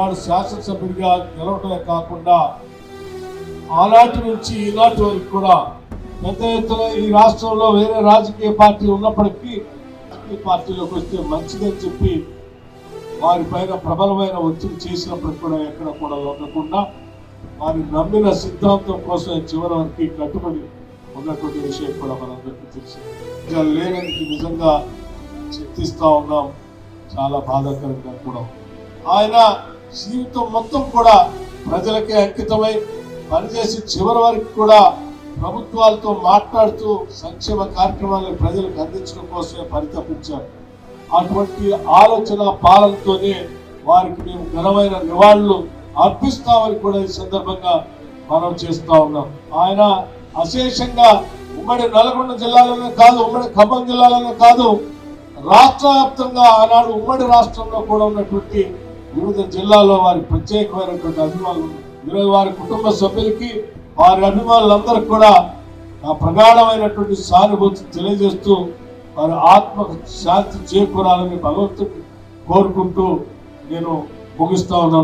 ఆనాడు శాసనసభ్యుడిగా గెలవటమే కాకుండా ఆనాటి నుంచి ఈనాటి వరకు కూడా పెద్ద ఎత్తున ఈ రాష్ట్రంలో వేరే రాజకీయ పార్టీ ఉన్నప్పటికీ రాజకీయ పార్టీలోకి వస్తే మంచిదని చెప్పి వారి పైన ప్రబలమైన ఒత్తిడి చేసినప్పటికి కూడా ఎక్కడ కూడా ఉండకుండా వారి నమ్మిన సిద్ధాంతం కోసం చివరి వరకు కట్టుబడి ఉన్నటువంటి విషయం కూడా మనందరికీ తెలుసు. ఇంకా లేనందుకు నిజంగా చింతిస్తూ ఉన్నాం. చాలా బాధాకరంగా కూడా ఆయన జీవితం మొత్తం కూడా ప్రజలకే అంకితమై పనిచేసి చివరి వరకు కూడా ప్రభుత్వాలతో మాట్లాడుతూ సంక్షేమ కార్యక్రమాలను ప్రజలకు అందించడం కోసమే పరితపించారు. అటువంటి ఆలోచన పాలనతోనే వారికి మేము ఘనమైన నివాళులు అర్పిస్తామని కూడా ఈ సందర్భంగా మనం చేస్తా ఉన్నాం. ఆయన అశేషంగా ఉమ్మడి నల్గొండ జిల్లాలోనే కాదు ఉమ్మడి ఖమ్మం జిల్లాలోనే కాదు రాష్ట్ర వ్యాప్తంగా ఆనాడు ఉమ్మడి రాష్ట్రంలో కూడా ఉన్నటువంటి వివిధ జిల్లాలో వారి ప్రత్యేకమైనటువంటి అభిమానులు ఈరోజు వారి కుటుంబ సభ్యులకి వారి అభిమానులందరికీ కూడా ఆ ప్రగాఢమైనటువంటి సానుభూతి తెలియజేస్తూ వారి ఆత్మ శాంతి చేకూరాలని భగవంతుడు కోరుకుంటూ నేను ముగిస్తా ఉన్నాను.